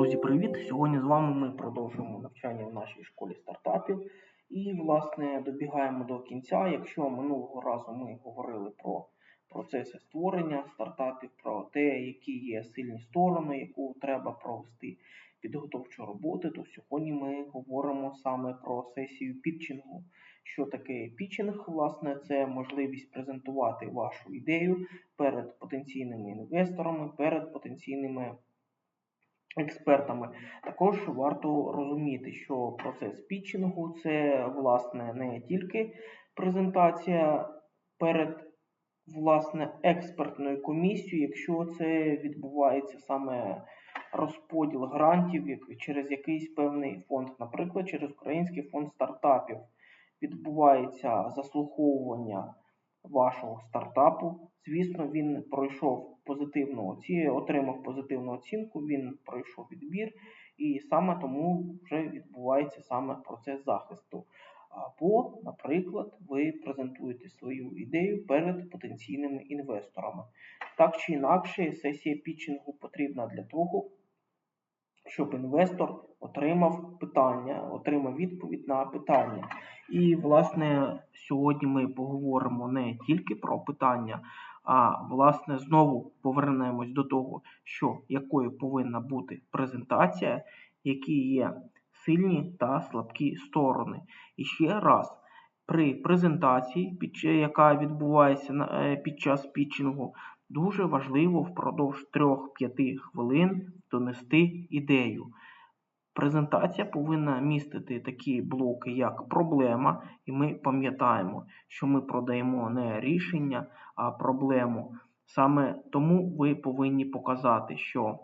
Друзі, привіт! Сьогодні з вами ми продовжуємо навчання в нашій школі стартапів. І, власне, добігаємо до кінця. Якщо минулого разу ми говорили про процеси створення стартапів, про те, які є сильні сторони, яку треба провести підготовчу роботу, то сьогодні ми говоримо саме про сесію пітчингу. Що таке пітчинг? Власне, це можливість презентувати вашу ідею перед потенційними інвесторами, перед потенційними експертами. Також варто розуміти, що процес пітчингу це власне не тільки презентація перед власне експертною комісією, якщо це відбувається саме розподіл грантів через якийсь певний фонд, наприклад, через Український фонд стартапів відбувається заслуховування вашого стартапу. Звісно, він пройшов позитивну оцінку, отримав позитивну оцінку, він пройшов відбір, і саме тому вже відбувається саме процес захисту. Або, наприклад, ви презентуєте свою ідею перед потенційними інвесторами. Так чи інакше, сесія пітчингу потрібна для того, щоб інвестор отримав питання, отримав відповідь на питання. І, власне, сьогодні ми поговоримо не тільки про питання, а власне знову повернемось до того, що якою повинна бути презентація, які є сильні та слабкі сторони. І ще раз. При презентації, яка відбувається е, під час пітчингу, дуже важливо впродовж 3-5 хвилин донести ідею. Презентація повинна містити такі блоки, як проблема, і ми пам'ятаємо, що ми продаємо не рішення, а проблему. Саме тому ви повинні показати, що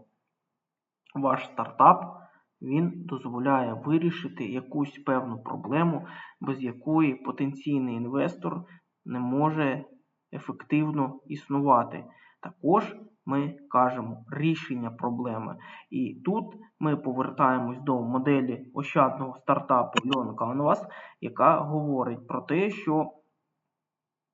ваш стартап він дозволяє вирішити якусь певну проблему, без якої потенційний інвестор не може ефективно існувати. Також ми кажемо рішення проблеми. І тут ми повертаємось до моделі ощадного стартапу Leon Canvas, яка говорить про те, що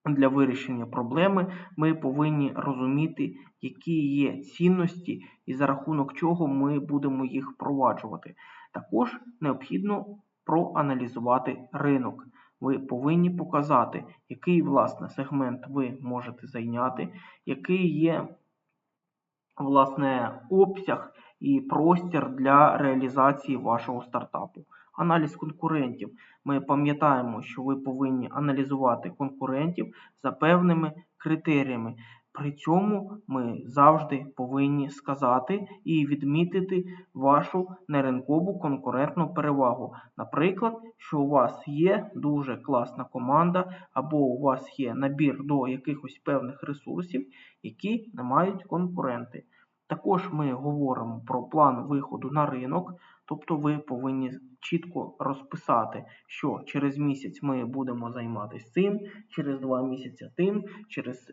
для вирішення проблеми ми повинні розуміти, які є цінності і за рахунок чого ми будемо їх впроваджувати. Також необхідно проаналізувати ринок. Ви повинні показати, який власне сегмент ви можете зайняти, який є власне обсяг і простір для реалізації вашого стартапу. Аналіз конкурентів. Ми пам'ятаємо, що ви повинні аналізувати конкурентів за певними критеріями. При цьому ми завжди повинні сказати і відмітити вашу неринкову конкурентну перевагу. Наприклад, що у вас є дуже класна команда, або у вас є набір до якихось певних ресурсів, які не мають конкуренти. Також ми говоримо про план виходу на ринок, тобто ви повинні чітко розписати, що через місяць ми будемо займатися цим, через 2 місяці тим, через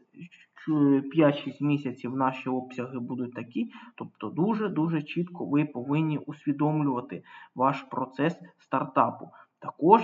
5-6 місяців наші обсяги будуть такі. Тобто дуже-дуже чітко ви повинні усвідомлювати ваш процес стартапу. Також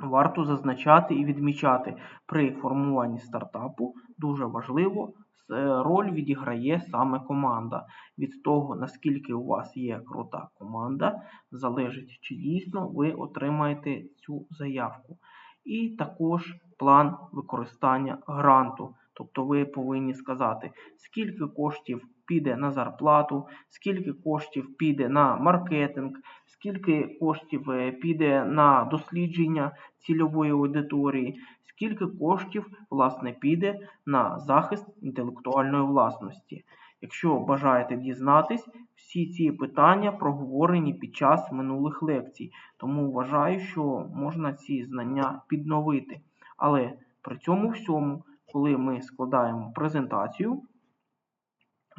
варто зазначати і відмічати при формуванні стартапу дуже важливо роль відіграє саме команда. Від того, наскільки у вас є крута команда, залежить, чи дійсно ви отримаєте цю заявку. І також план використання гранту. Тобто ви повинні сказати, скільки коштів піде на зарплату, скільки коштів піде на маркетинг, скільки коштів е, піде на дослідження цільової аудиторії, скільки коштів власне піде на захист інтелектуальної власності. Якщо бажаєте дізнатись, всі ці питання проговорені під час минулих лекцій, тому вважаю, що можна ці знання підновити. Але при цьому всьому, коли ми складаємо презентацію,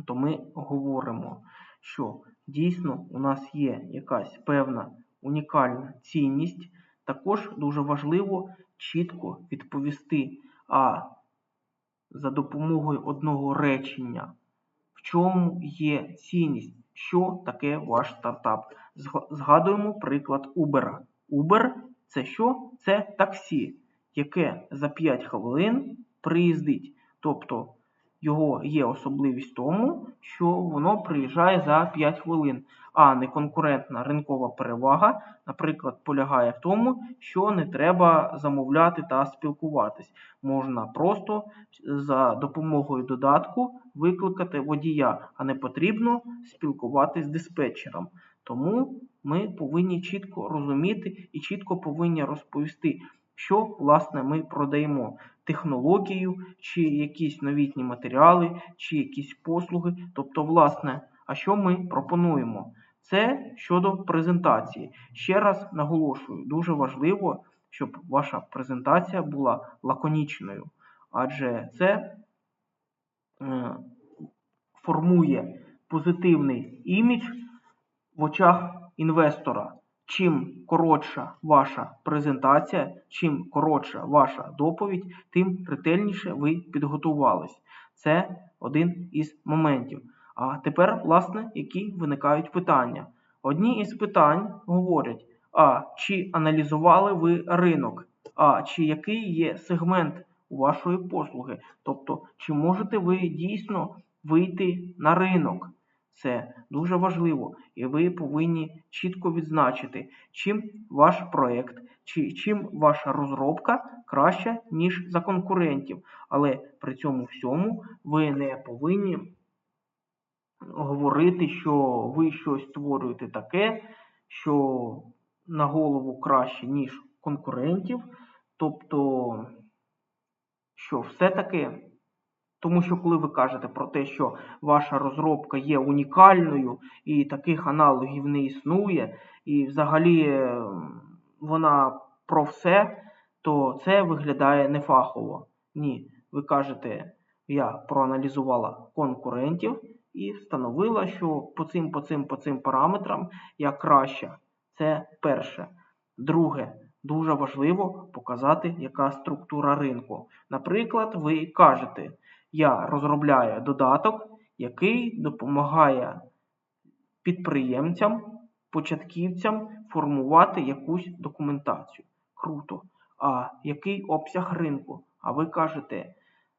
то ми говоримо, що дійсно у нас є якась певна унікальна цінність. Також дуже важливо чітко відповісти, а за допомогою одного речення, в чому є цінність, що таке ваш стартап. Згадуємо приклад Uber. Uber це що? Це таксі, яке за 5 хвилин приїздить. Тобто його є особливість в тому, що воно приїжджає за 5 хвилин, а неконкурентна ринкова перевага, наприклад, полягає в тому, що не треба замовляти та спілкуватись. Можна просто за допомогою додатку викликати водія, а не потрібно спілкуватись з диспетчером. Тому ми повинні чітко розуміти і чітко повинні розповісти, що власне ми продаємо технологію, чи якісь новітні матеріали, чи якісь послуги. Тобто, власне, а що ми пропонуємо? Це щодо презентації. Ще раз наголошую, дуже важливо, щоб ваша презентація була лаконічною, адже це е, формує позитивний імідж в очах інвестора. Чим коротша ваша презентація, чим коротша ваша доповідь, тим ретельніше ви підготувались. Це один із моментів. А тепер, власне, які виникають питання. Одні із питань говорять: а чи аналізували ви ринок, а чи який є сегмент у вашої послуги? Тобто, чи можете ви дійсно вийти на ринок? Це дуже важливо, і ви повинні чітко відзначити, чим ваш проект, чи чим ваша розробка краща, ніж за конкурентів. Але при цьому всьому ви не повинні говорити, що ви щось створюєте таке, що на голову краще, ніж конкурентів. Тобто, що все-таки. Тому що коли ви кажете про те, що ваша розробка є унікальною і таких аналогів не існує, і взагалі е, вона про все, то це виглядає нефахово. Ні, ви кажете, я проаналізувала конкурентів і встановила, що по цим, по цим, по цим параметрам я краща. Це перше. Друге, дуже важливо показати, яка структура ринку. Наприклад, ви кажете я розробляю додаток, який допомагає підприємцям, початківцям формувати якусь документацію. Круто. А який обсяг ринку? А ви кажете,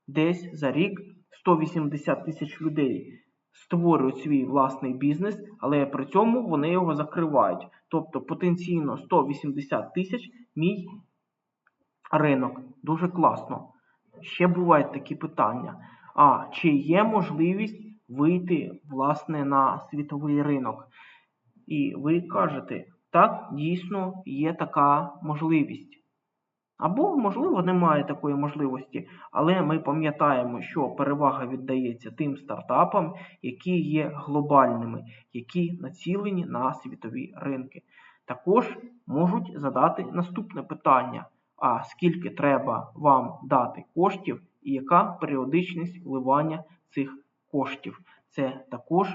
десь за рік 180 тисяч людей створюють свій власний бізнес, але при цьому вони його закривають. Тобто потенційно 180 тисяч мій ринок. Дуже класно ще бувають такі питання. А чи є можливість вийти власне на світовий ринок? І ви кажете, так, дійсно є така можливість. Або, можливо, немає такої можливості, але ми пам'ятаємо, що перевага віддається тим стартапам, які є глобальними, які націлені на світові ринки. Також можуть задати наступне питання: а скільки треба вам дати коштів і яка періодичність вливання цих коштів. Це також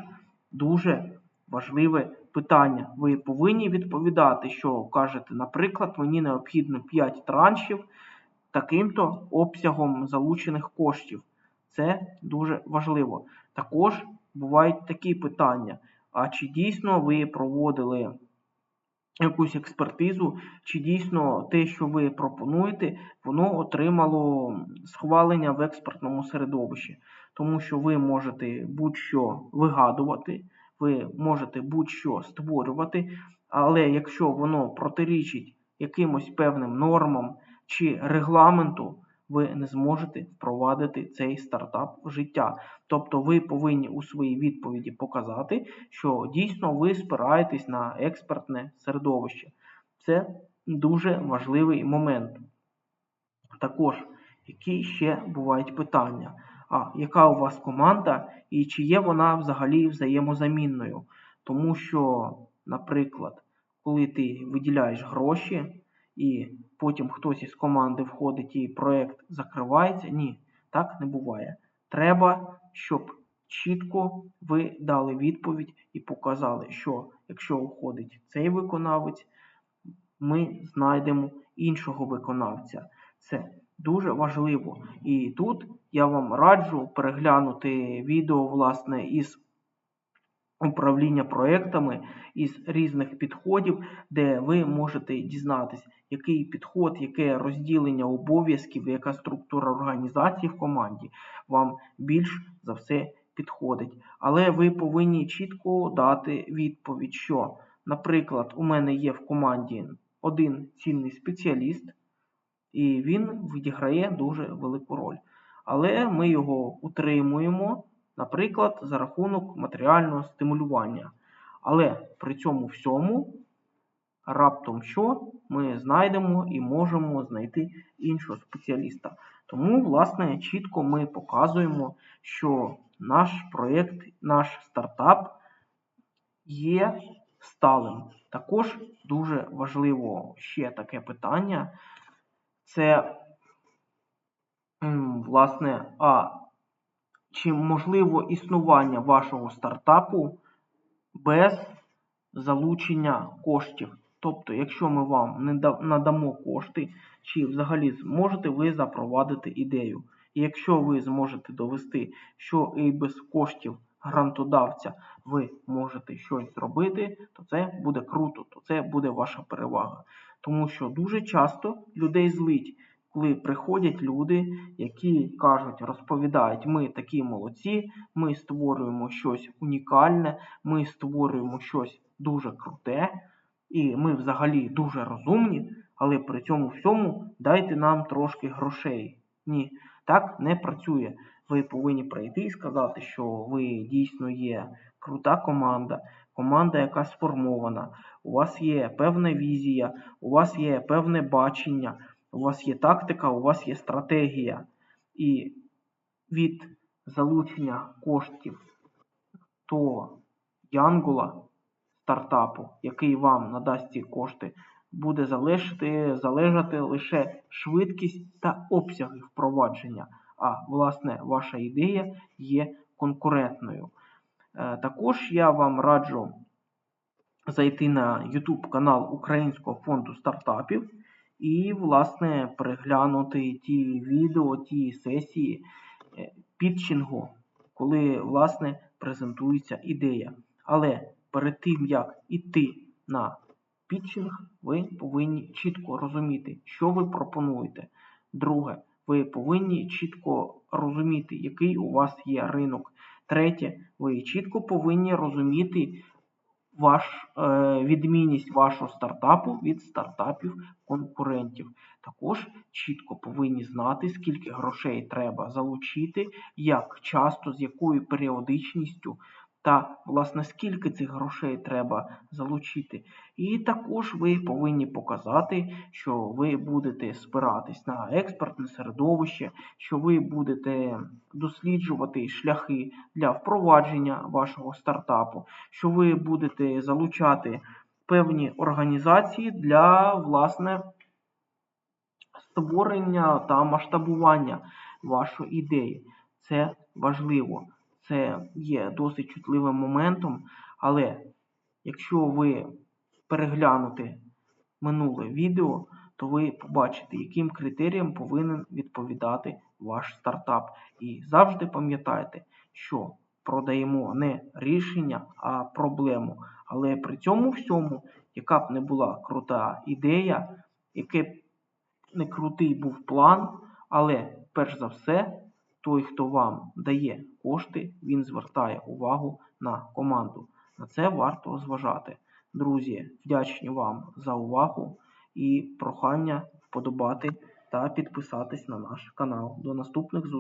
дуже важливе питання. Ви повинні відповідати, що кажете, наприклад, мені необхідно 5 траншів таким-то обсягом залучених коштів. Це дуже важливо. Також бувають такі питання. А чи дійсно ви проводили якусь експертизу, чи дійсно те, що ви пропонуєте, воно отримало схвалення в експертному середовищі. Тому що ви можете будь-що вигадувати, ви можете будь-що створювати, але якщо воно протирічить якимось певним нормам чи регламенту, ви не зможете впровадити цей стартап в життя. Тобто ви повинні у своїй відповіді показати, що дійсно ви спираєтесь на експертне середовище. Це дуже важливий момент. Також, які ще бувають питання? А яка у вас команда і чи є вона взагалі взаємозамінною? Тому що, наприклад, коли ти виділяєш гроші і потім хтось із команди входить і проєкт закривається. Ні, так не буває. Треба, щоб чітко ви дали відповідь і показали, що якщо уходить цей виконавець, ми знайдемо іншого виконавця. Це дуже важливо. І тут я вам раджу переглянути відео, власне, із управління проектами із різних підходів, де ви можете дізнатись, який підход, яке розділення обов'язків, яка структура організації в команді вам більш за все підходить. Але ви повинні чітко дати відповідь, що, наприклад, у мене є в команді один цінний спеціаліст, і він відіграє дуже велику роль. Але ми його утримуємо, наприклад, за рахунок матеріального стимулювання. Але при цьому всьому, раптом що, ми знайдемо і можемо знайти іншого спеціаліста. Тому, власне, чітко ми показуємо, що наш проєкт, наш стартап є сталим. Також дуже важливо ще таке питання. Це, власне, а чи можливо існування вашого стартапу без залучення коштів? Тобто, якщо ми вам не надамо кошти, чи взагалі зможете ви запровадити ідею? І якщо ви зможете довести, що і без коштів грантодавця ви можете щось зробити, то це буде круто, то це буде ваша перевага. Тому що дуже часто людей злить, коли приходять люди, які кажуть, розповідають, ми такі молодці, ми створюємо щось унікальне, ми створюємо щось дуже круте, і ми взагалі дуже розумні, але при цьому всьому дайте нам трошки грошей. Ні, так не працює. Ви повинні прийти і сказати, що ви дійсно є крута команда, команда, яка сформована, у вас є певна візія, у вас є певне бачення, у вас є тактика, у вас є стратегія. І від залучення коштів то Янгола стартапу, який вам надасть ці кошти, буде залежати, залежати лише швидкість та обсяги впровадження. А власне ваша ідея є конкурентною. Е, Також я вам раджу зайти на YouTube канал Українського фонду стартапів і, власне, переглянути ті відео, ті сесії е, пітчингу, коли, власне, презентується ідея. Але перед тим, як іти на пітчинг, ви повинні чітко розуміти, що ви пропонуєте. Друге, ви повинні чітко розуміти, який у вас є ринок. Третє, ви чітко повинні розуміти ваш, е, відмінність вашого стартапу від стартапів конкурентів. Також чітко повинні знати, скільки грошей треба залучити, як часто, з якою періодичністю. Та, власне, скільки цих грошей треба залучити. І також ви повинні показати, що ви будете спиратись на експертне середовище, що ви будете досліджувати шляхи для впровадження вашого стартапу, що ви будете залучати певні організації для власне створення та масштабування вашої ідеї. Це важливо, це є досить чутливим моментом, але якщо ви переглянете минуле відео, то ви побачите, яким критеріям повинен відповідати ваш стартап. І завжди пам'ятайте, що продаємо не рішення, а проблему. Але при цьому всьому, яка б не була крута ідея, який б не крутий був план, але перш за все, той, хто вам дає кошти, він звертає увагу на команду. На це варто зважати. Друзі, вдячні вам за увагу і прохання вподобати та підписатись на наш канал. До наступних зустрічей!